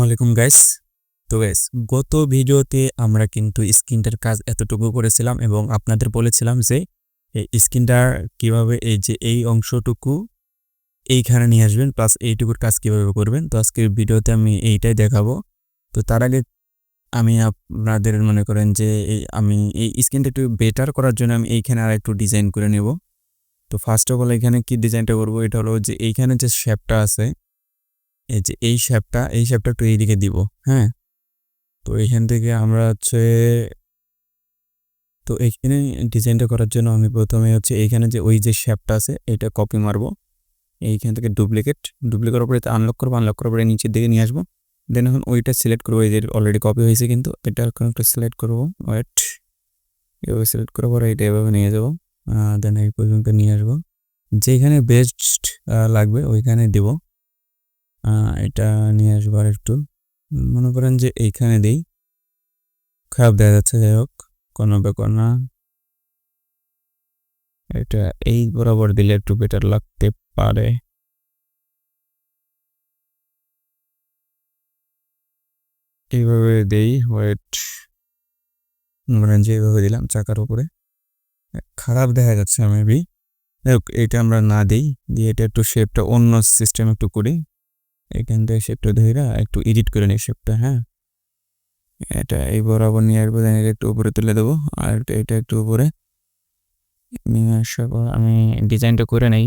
আসসালামু আলাইকুম গাইস তো গাইস গত ভিডিওতে আমরা কিন্তু স্ক্রিনটার কাজ এতটুকু করেছিলাম এবং আপনাদের বলেছিলাম যে, এই স্ক্রিনটার কীভাবে এই যে এই অংশটুকু এইখানে নিয়ে আসবেন প্লাস এইটুকুর কাজ কীভাবে করবেন। তো আজকের ভিডিওতে আমি এইটাই দেখাবো। তো তার আগে আমি আপনাদের মনে করেন যে আমি এই স্ক্রিনটা একটু বেটার করার জন্য আমি এইখানে আর একটু ডিজাইন করে নেব। তো ফার্স্ট অফ অল এখানে কি ডিজাইনটা করব? এটা হলো যে এইখানে যে শেপটা আছে এই যে এই শেপটা এই শেপটা একটু এইদিকে দিব হ্যাঁ? তো এইখান থেকে আমরা হচ্ছে, তো এইখানে ডিজাইনটা করার জন্য আমি প্রথমে হচ্ছে এইখানে যে ওই যে শেপটা আছে, এটা কপি মারবো। এইখান থেকে ডুপ্লিকেট ডুপ্লিকেট করার পরে আনলক করব আনলক করার পরে নিচের দিকে নিয়ে আসব। দেন এখন ওইটা সিলেক্ট করব, এই যে অলরেডি কপি হয়েছে কিন্তু, এটা এখন একটা সিলেক্ট করব ওয়েট এভাবে সিলেক্ট করার পরে এটা এভাবে নিয়ে যাব দেন এই পর্যন্ত নিয়ে আসব। যেখানে বেস্ট লাগবে ওইখানে দেবো। এটা নিয়ে আসব আর একটু। মনে করেন যে এইখানে দিই। খারাপ দেখা যাচ্ছে, যাই হোক, কোনো ব্যাপার না। এটা এই বরাবর দিলে একটু বেটার লাগতে পারে। এইভাবে দেই ওয়েট মনে যে এইভাবে দিলাম চাকার উপরে। খারাপ দেখা যাচ্ছে মেবি এটা আমরা না দিই, দিয়ে এটা একটু শেপটা অন্য সিস্টেম একটু করি। এখান থেকে শেপটা ধরে একটু এডিট করে নিই শেপটা হ্যাঁ? এটা এই বরাবর নিয়ে আসব দেখেন একটু উপরে তুলে দেবো, আর এটা একটু উপরে। নিয়ে আসার পর আমি ডিজাইনটা করে নেই।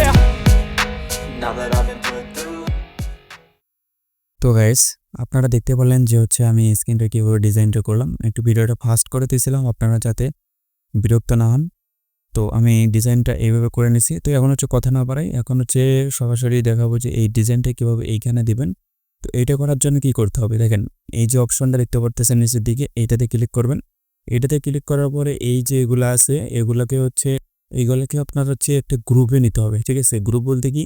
তো গাইস আপনারা দেখতে পারলেন যে হচ্ছে আমি স্ক্রিনটা কীভাবে ডিজাইনটা করলাম। একটু ভিডিওটা ফাস্ট করে দিয়েছিলাম আপনারা যাতে বিরক্ত না হন। তো আমি ডিজাইনটা এইভাবে করে নিছি তো এখন হচ্ছে কথা না বাড়াই, এখন হচ্ছে সরাসরি দেখাবো যে এই ডিজাইনটা কীভাবে এইখানে দিবেন। তো এইটা করার জন্য কি করতে হবে? দেখেন, এই যে অপশনটা দেখতে পারতেছেন নিচের দিকে, এইটাতে ক্লিক করবেন। এইটাতে ক্লিক করার পরে এই যে এগুলো আছে, এগুলোকে হচ্ছে এইগুলোকে আপনার হচ্ছে একটা গ্রুপে নিতে হবে। ঠিক আছে? গ্রুপ বলতে কি?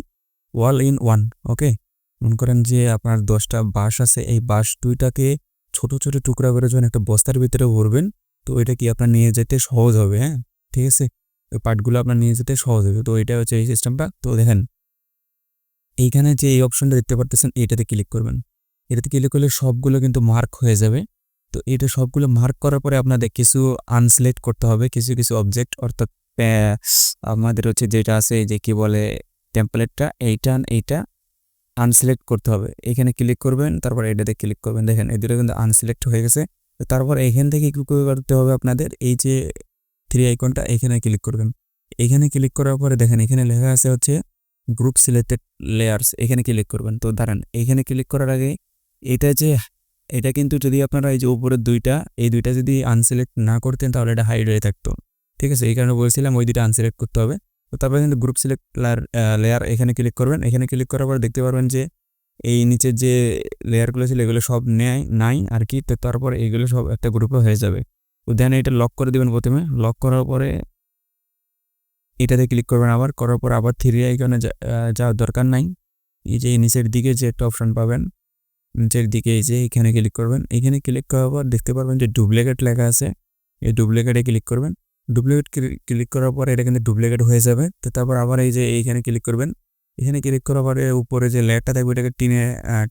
All in one, okay? মনে করেন যে আপনার দশটা বাঁশ আছে, এই বাঁশ দুইটাকে ছোট ছোট টুকরা করে যখন একটা বস্তার ভিতরে ভরবেন, তো এটা কি আপনার নিয়ে যেতে সহজ হবে হ্যাঁ? ঠিক আছে? ওই পার্টগুলো আপনার নিয়ে যেতে সহজ হবে। তো এটা হচ্ছে এই সিস্টেমটা তো দেখেন, এইখানে যে এই অপশনটা দেখতে পারতেছেন এটাতে ক্লিক করবেন। এটাতে ক্লিক করলে সবগুলো কিন্তু মার্ক হয়ে যাবে। তো এটা সবগুলো মার্ক করার পরে আপনাদের কিছু আনসিলেক্ট করতে হবে, কিছু কিছু অবজেক্ট অর্থাৎ আমাদের হচ্ছে যেটা আছে, যে কি বলে টেম্পলেটটা এইটা এইটা আনসিলেক্ট করতে হবে। এখানে ক্লিক করবেন, তারপর এটাতে ক্লিক করবেন। দেখেন, এই দুটো কিন্তু আনসিলেক্ট হয়ে গেছে। তারপর এখান থেকে কি করতে হবে আপনাদের? এই যে থ্রি আইকনটা এখানে ক্লিক করবেন। এখানে ক্লিক করার পরে দেখেন, এখানে লেখা আছে হচ্ছে গ্রুপ সিলেক্টেড লেয়ার্স এখানে ক্লিক করবেন। তো দাঁড়ান, এখানে ক্লিক করার আগে এটা যে, এটা কিন্তু যদি আপনারা এই যে উপরের দুইটা, এই দুইটা যদি আনসিলেক্ট না করতেন তাহলে এটা হাইড হয়ে থাকতো। ঠিক আছে, এই কারণে বলছিলাম ওই দুইটা আনসিলেক্ট করতে হবে। তো তারপরে কিন্তু গ্রুপ সিলেক্ট লেয়ার এখানে ক্লিক করবেন। এখানে ক্লিক করার পর দেখতে পারবেন যে এই নিচের যে লেয়ারগুলো ছিল, এগুলো সব নেয়, নাই আর কি। তো তারপর এইগুলো সব একটা গ্রুপে হয়ে যাবে। তো দেন এটা লক করে দিবেন প্রথমে। লক করার পরে এটাতে ক্লিক করবেন আবার। করার পর আবার থ্রি আইকনে যাওয়ার দরকার নাই। এই যে নিচের দিকে যে একটা অপশন পাবেন, নিচের দিকে এই যে এখানে ক্লিক করবেন। এখানে ক্লিক করার পর দেখতে পারবেন যে ডুপ্লিকেট লেখা আছে। এই ডুপ্লিকেটে ক্লিক করবেন। ডুপ্লিকেট ক্লিক করার পর এটা কিন্তু ডুপ্লিকেট হয়ে যাবে। তো তারপর আবার এই যে এইখানে ক্লিক করবেন। এখানে ক্লিক করার পরে উপরে যে লেয়ারটা থাকবে, এটাকে টিনে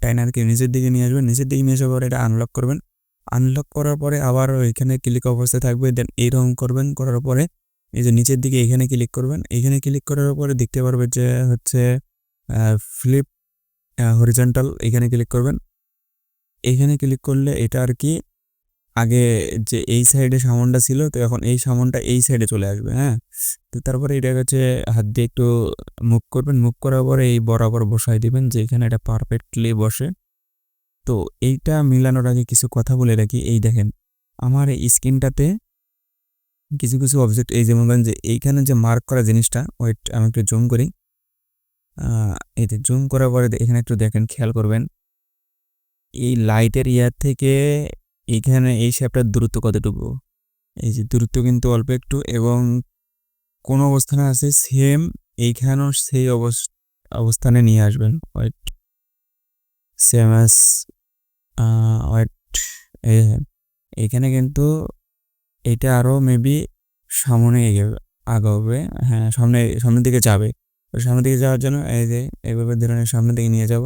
টাইনারকে নিচের দিকে নিয়ে আসবেন। নিচের দিকে নিয়ে আসার পরে এটা আনলক করবেন। আনলক করার পরে আবার এখানে ক্লিক অবস্থায় থাকবে। দেন এইরকম করবেন। করার পরে এই যে নিচের দিকে এখানে ক্লিক করবেন। এখানে ক্লিক করার পরে দেখতে পারবে যে হচ্ছে ফ্লিপ হরিজন্টাল এখানে ক্লিক করবেন। এখানে ক্লিক করলে এটা আর কি আগে যে এই সাইডে সামনটা ছিল, তো এখন এই সামনটা এই সাইডে চলে আসবে হ্যাঁ? তো তারপরে এটা হচ্ছে হাত দিয়ে একটু মুভ করবেন। মুভ করার পরে এই বরাবর বসাই দিবেন, যে এখানে এটা পারফেক্টলি বসে। তো এইটা মিলানোর আগে কিছু কথা বলে রাখি। এই দেখেন, আমার এই স্ক্রিনটাতে কিছু কিছু অবজেক্ট এই যেমন ধরেন যে এইখানে যে মার্ক করা জিনিসটা ওয়েট আমি একটু জুম করি। এই যে জুম করার পরে এখানে একটু দেখেন, খেয়াল করবেন। এই লাইটের ইয়ার থেকে এইখানে এই শেপটার দূরত্ব কতটুকু? এই যে দূরত্ব কিন্তু অল্প একটু এবং কোন অবস্থানে আছে সেম এইখানেও সেই অবস- অবস্থানে নিয়ে আসবেন। ওয়েট সেম অ্যাজ ওয়েট এইখানে কিন্তু এটা আরও মেবি সামনে এগোবে আগাবে হ্যাঁ সামনে, সামনের দিকে যাবে। সামনের দিকে যাওয়ার জন্য এই যে এইভাবে ধরে নিয়ে সামনের দিকে নিয়ে যাব।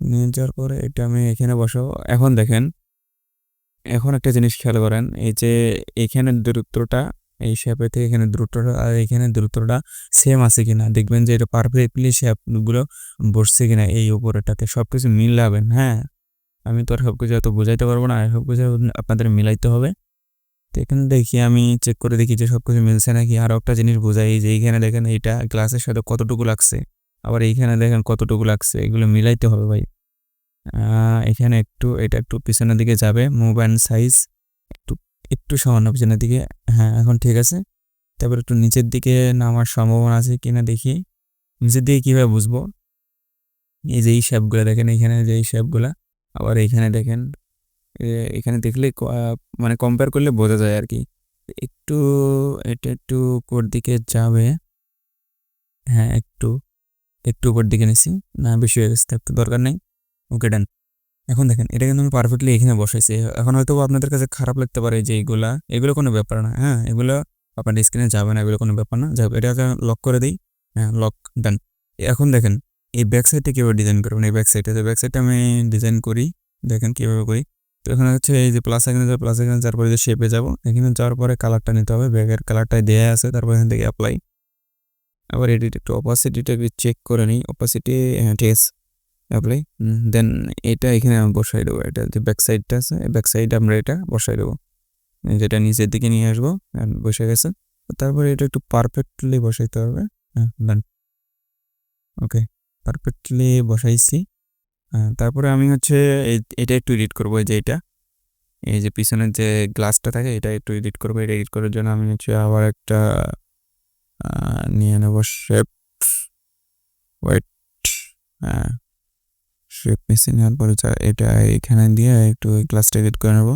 নিয়ে যাওয়ার পরে এটা আমি এখানে বসাবো। এখন দেখেন এখন একটা জিনিস খেয়াল করেন, এই যে এখানে দূরত্বটা, এই শেপে থেকে এখানে দূরত্বটা আর এখানে দূরত্বটা সেম আছে কিনা, দেখবেন যে এটা পারফেক্টলি শেপগুলো বসছে কিনা এই উপরেটাতে সব কিছু মিলাবেন হ্যাঁ? আমি তো আর সব কিছু এত বোঝাইতে পারব না সব কিছু আপনাদের মিলাইতে হবে। তো এখানে দেখি, আমি চেক করে দেখি যে সব কিছু মিলছে নাকি। আরও একটা জিনিস বোঝাই, যে এইখানে দেখেন এইটা গ্লাসের সাথে কতটুকু লাগছে, আবার এইখানে দেখেন কতটুকু লাগছে, এগুলো মিলাইতে হবে ভাই। এখানে একটু, এটা একটু পিছনের দিকে যাবে মুভ অ্যান্ড সাইজ একটু একটু সামান্য পিছনের দিকে। হ্যাঁ এখন ঠিক আছে। তারপর একটু নিচের দিকে নামার সম্ভাবনা আছে কিনা দেখি। নিচের দিকে কীভাবে বুঝব? এই যে এই শেপগুলো দেখেন, এখানে যে এই শেপগুলা আবার এইখানে দেখেন এখানে দেখলে মানে কম্পেয়ার করলে বোঝা যায় আর কি। একটু, এটা একটু উপর দিকে যাবে। হ্যাঁ একটু একটু উপর দিকে নিছি। না, বেশি হয়ে গেছে দরকার নেই। ওকে ডান এখন দেখেন, এটা কিন্তু আমি পারফেক্টলি এখানে বসাইছি। এখন হয়তো আপনাদের কাছে খারাপ লাগতে পারে যে এইগুলা এগুলো কোনো ব্যাপার না। হ্যাঁ এগুলো আপনার স্ক্রিনে যাবে না, এগুলো কোনো ব্যাপার না। যাবে এটাকে লক করে দিই। হ্যাঁ লক ডান এখন দেখেন, এই ব্যাক সাইডটা কীভাবে ডিজাইন করবেন? এই ব্যাক সাইডে তো ব্যাক সাইডটা আমি ডিজাইন করি। দেখেন কীভাবে করি। তো এখানে হচ্ছে এই যে প্লাস এখানে প্লাস এখানে যাওয়ার পরে যে শেপে যাব। এখানে যাওয়ার পরে কালারটা নিতে হবে। ব্যাগের কালারটাই দেয়া আছে। তারপর এখান থেকে অ্যাপ্লাই আবার এডিট একটু অপাসিটিটা চেক করে নিই। অপাসিটি হ্যাঁ ঠিক আছে। অ্যাপ্লাই দেন এটা এখানে আমি বসাই দেবো। এটা যে ব্যাক সাইডটা আছে ব্যাক সাইডে আমরা এটা বসাই দেবো। যেটা নিচের দিকে নিয়ে আসব বসে গেছে। তারপরে এটা একটু পারফেক্টলি বসাইতে হবে। হ্যাঁ ডান ওকে পারফেক্টলি বসাইছি। হ্যাঁ, তারপরে আমি হচ্ছে এটা একটু এডিট করব যে এটা। এই যে পিছনের যে গ্লাসটা থাকে এটা একটু এডিট করব। এটা এডিট করার জন্য আমি হচ্ছে আবার একটা নিয়ে নেব শেপ ওয়েট হ্যাঁ। শেপ মেশিন নেওয়ার পরে এটা এখানে দিয়ে একটু গ্লাসটা এডিট করে নেব।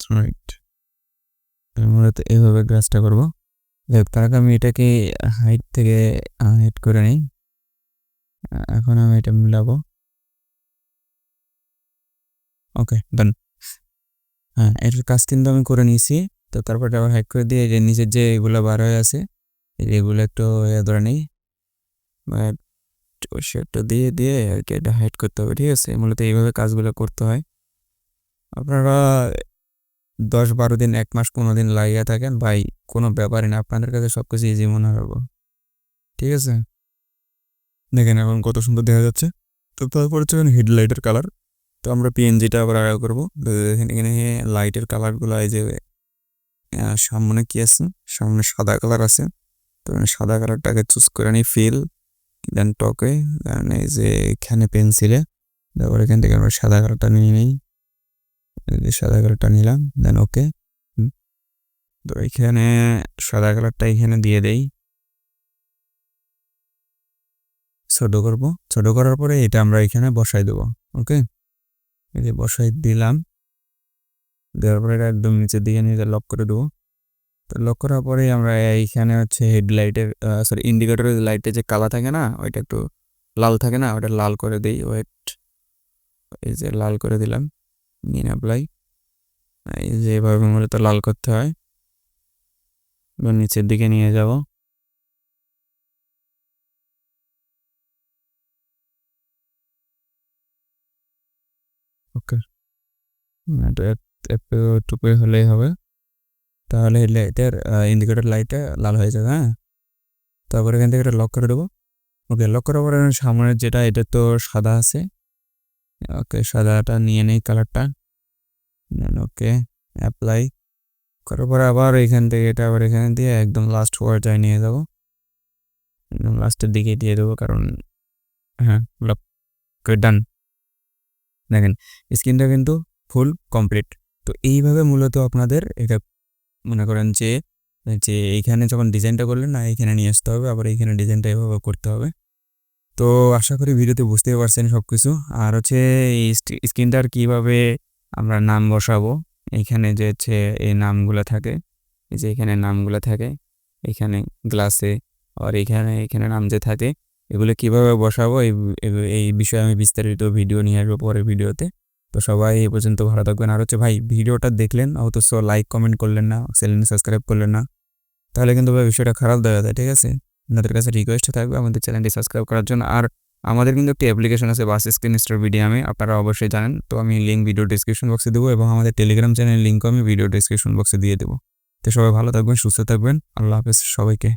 রাইট মূলত এইভাবে গ্লাসটা করব। দেখ, তার আগে আমি এটাকে হাইট থেকে হাইট করে নিই। এখন আমি এটা মিলাবো। ওকে ডান হ্যাঁ এটার কাজ কিন্তু আমি করে নিয়েছি। তো তারপরে আবার হাইট করে দিয়ে যে নিচের যে এগুলো বার হয়ে আছে এগুলো একটু ইয়ে ধরে নিই। শেপটা দিয়ে দিয়ে আর কি এটা হাইড করতে হবে, ঠিক আছে? মূলত এইভাবে কাজগুলো করতে হয়। আপনারা দশ বারো দিন, এক মাস পনেরো দিন লাগিয়ে থাকেন, ভাই, কোনো ব্যাপারই না। আপনাদের কাছে সব কিছু ইজি মনে হবে ঠিক আছে? দেখেন এখন কত সুন্দর দেখা যাচ্ছে। তো তারপর হচ্ছে হেডলাইটের কালার তো আমরা পিএনজিটা আবার আগে করব। এখানে লাইটের কালারগুলো এই যে সামনে কি আছে? সামনে সাদা কালার আছে। তো সাদা কালারটাকে চুজ করে নিই ফিল দেন টকে দেন এই যে এখানে পেন্সিলে তারপর এখান থেকে আমরা সাদা কালারটা নিয়ে নিই। সাদা কালারটা নিলাম দেন ওকে তো এখানে সাদা কালারটা এখানে দিয়ে দেই। ছোট করব, ছোট করার পরে এটা আমরা এখানে বসাই দেবো ওকে এই যে বসাই দিলাম, দেওয়ার পরে এটা একদম নিচের দিকে নিয়ে লক করে দেবো। তো লক করার পরে আমরা এইখানে হচ্ছে হেডলাইটের সরি ইন্ডিকেটরের লাইটের যে কালা থাকে না, ওইটা একটু লাল থাকে না, ওটা লাল করে দিই। ওয়েট এই যে লাল করে দিলাম নিন অ্যাপ্লাই এই যে এভাবে মূলত লাল করতে হয়। এবার নিচের দিকে নিয়ে যাব। ওকে একটু হলেই হবে। তাহলে লাইটের ইন্ডিকেটর লাইটটা লাল হয়ে যাবে হ্যাঁ? তারপরে এখান থেকে এটা লক করে দেবো। ওকে লক করার পরে সামনের যেটা, এটা তো সাদা আছে। ওকে সাদাটা নিয়ে নেই কালারটা ওকে অ্যাপ্লাই করার পরে আবার এখান থেকে এটা, আবার এখানে দিয়ে একদম লাস্ট পর্যায়ে নিয়ে যাব। একদম লাস্টের দিকে দিয়ে দেবো, কারণ হ্যাঁ লক ডান দেখেন স্ক্রিনটা কিন্তু ফুল কমপ্লিট তো এইভাবে মূলত আপনাদের এটা মনে করেন যে যে এইখানে যখন ডিজাইনটা করলেন, না, এইখানে নিয়ে আসতে হবে, আবার এইখানে ডিজাইনটা এভাবে করতে হবে। তো আশা করি ভিডিওতে বুঝতেই পারছেন সব কিছু আর হচ্ছে এই স্ক্রিনটার কীভাবে আমরা নাম বসাবো? এইখানে যে হচ্ছে এই নামগুলো থাকে যে এখানে নামগুলো থাকে, এখানে গ্লাসে আর এখানে এখানে নাম যে থাকে, এগুলো কীভাবে বসাবো? এই- এই বিষয়ে আমি বিস্তারিত ভিডিও নিয়ে আসব পরের ভিডিওতে। তো সবাই এই পর্যন্ত ভালো থাকবেন। আর হচ্ছে ভাই, ভিডিওটা দেখলেন, অথচ লাইক কমেন্ট করলেন না চ্যানেল সাবস্ক্রাইব করলেন না, তাহলে কিন্তু ভাই বিষয়টা খারাপ দেওয়া যায়, ঠিক আছে? আপনাদের কাছে রিকোয়েস্ট থাকবে আমাদের চ্যানেলটি সাবস্ক্রাইব করার জন্য। আর আমাদের কিন্তু একটি অ্যাপ্লিকেশন আছে বাস স্ক্রিন স্টোর ভিডিয়ামে আপনারা অবশ্যই জানেন। তো আমি লিঙ্ক ভিডিও ডিসক্রিপশন বক্সে দেবো এবং আমাদের টেলিগ্রাম চ্যানেলের লিঙ্কও আমি ভিডিও ডিসক্রিপশন বক্সে দিয়ে দেবো। তো সবাই ভালো থাকবেন, সুস্থ থাকবেন। আল্লাহ হাফেজ সবাইকে।